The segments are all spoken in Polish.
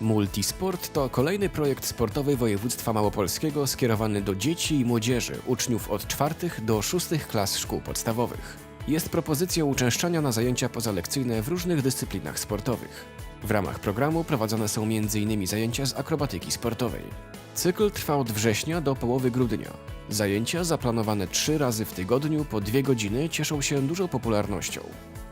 Multisport to kolejny projekt sportowy województwa małopolskiego skierowany do dzieci i młodzieży, uczniów od czwartych do szóstych klas szkół podstawowych. Jest propozycją uczęszczania na zajęcia pozalekcyjne w różnych dyscyplinach sportowych. W ramach programu prowadzone są m.in. zajęcia z akrobatyki sportowej. Cykl trwa od września do połowy grudnia. Zajęcia zaplanowane trzy razy w tygodniu po dwie godziny cieszą się dużą popularnością.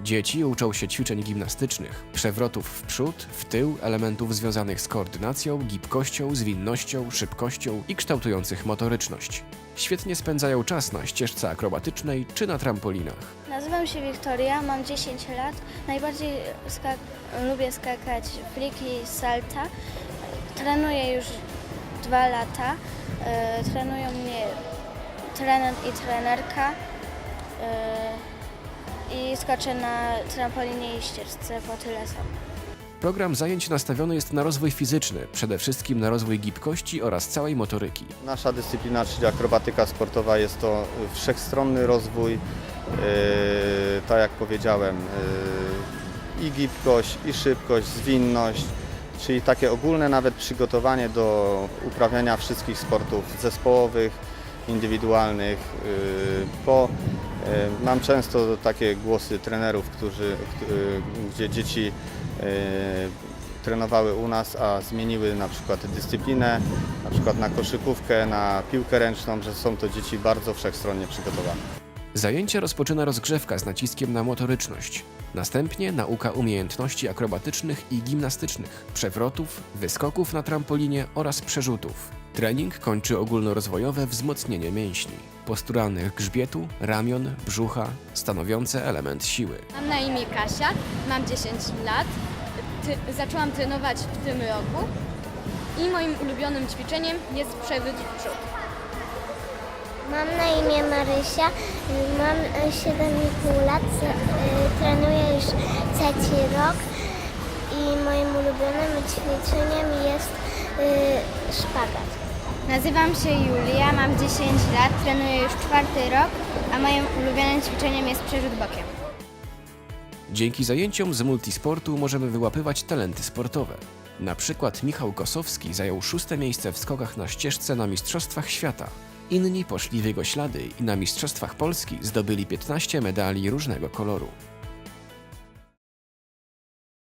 Dzieci uczą się ćwiczeń gimnastycznych, przewrotów w przód, w tył, elementów związanych z koordynacją, gibkością, zwinnością, szybkością i kształtujących motoryczność. Świetnie spędzają czas na ścieżce akrobatycznej czy na trampolinach. Nazywam się Wiktoria, mam 10 lat. Najbardziej skak lubię skakać fliki salta. Trenuję już dwa lata. E, trenują mnie trener i trenerka. E, I skaczę na trampolinie i ścieżce po tyle samo. Program zajęć nastawiony jest na rozwój fizyczny, przede wszystkim na rozwój gibkości oraz całej motoryki. Nasza dyscyplina, czyli akrobatyka sportowa, jest to wszechstronny rozwój, yy, tak jak powiedziałem, yy, i gibkość, i szybkość, zwinność, czyli takie ogólne nawet przygotowanie do uprawiania wszystkich sportów zespołowych, indywidualnych. Yy, po, yy, mam często takie głosy trenerów, którzy, yy, gdzie dzieci trenowały u nas, a zmieniły na przykład dyscyplinę, na przykład na koszykówkę, na piłkę ręczną, że są to dzieci bardzo wszechstronnie przygotowane. Zajęcia rozpoczyna rozgrzewka z naciskiem na motoryczność. Następnie nauka umiejętności akrobatycznych i gimnastycznych, przewrotów, wyskoków na trampolinie oraz przerzutów. Trening kończy ogólnorozwojowe wzmocnienie mięśni, posturalnych grzbietu, ramion, brzucha, stanowiące element siły. Mam na imię Kasia, mam 10 lat. Ty, zaczęłam trenować w tym roku i moim ulubionym ćwiczeniem jest przewrót przód. Mam na imię Marysia, mam e, 7,5 lat, z- y, trenuję już trzeci rok i moim ulubionym ćwiczeniem jest y, szpagat. Nazywam się Julia, mam 10 lat, trenuję już czwarty rok, a moim ulubionym ćwiczeniem jest przerzut bokiem. Dzięki zajęciom z multisportu możemy wyłapywać talenty sportowe. Na przykład Michał Kosowski zajął szóste miejsce w skokach na ścieżce na Mistrzostwach Świata. Inni poszli w jego ślady i na Mistrzostwach Polski zdobyli 15 medali różnego koloru.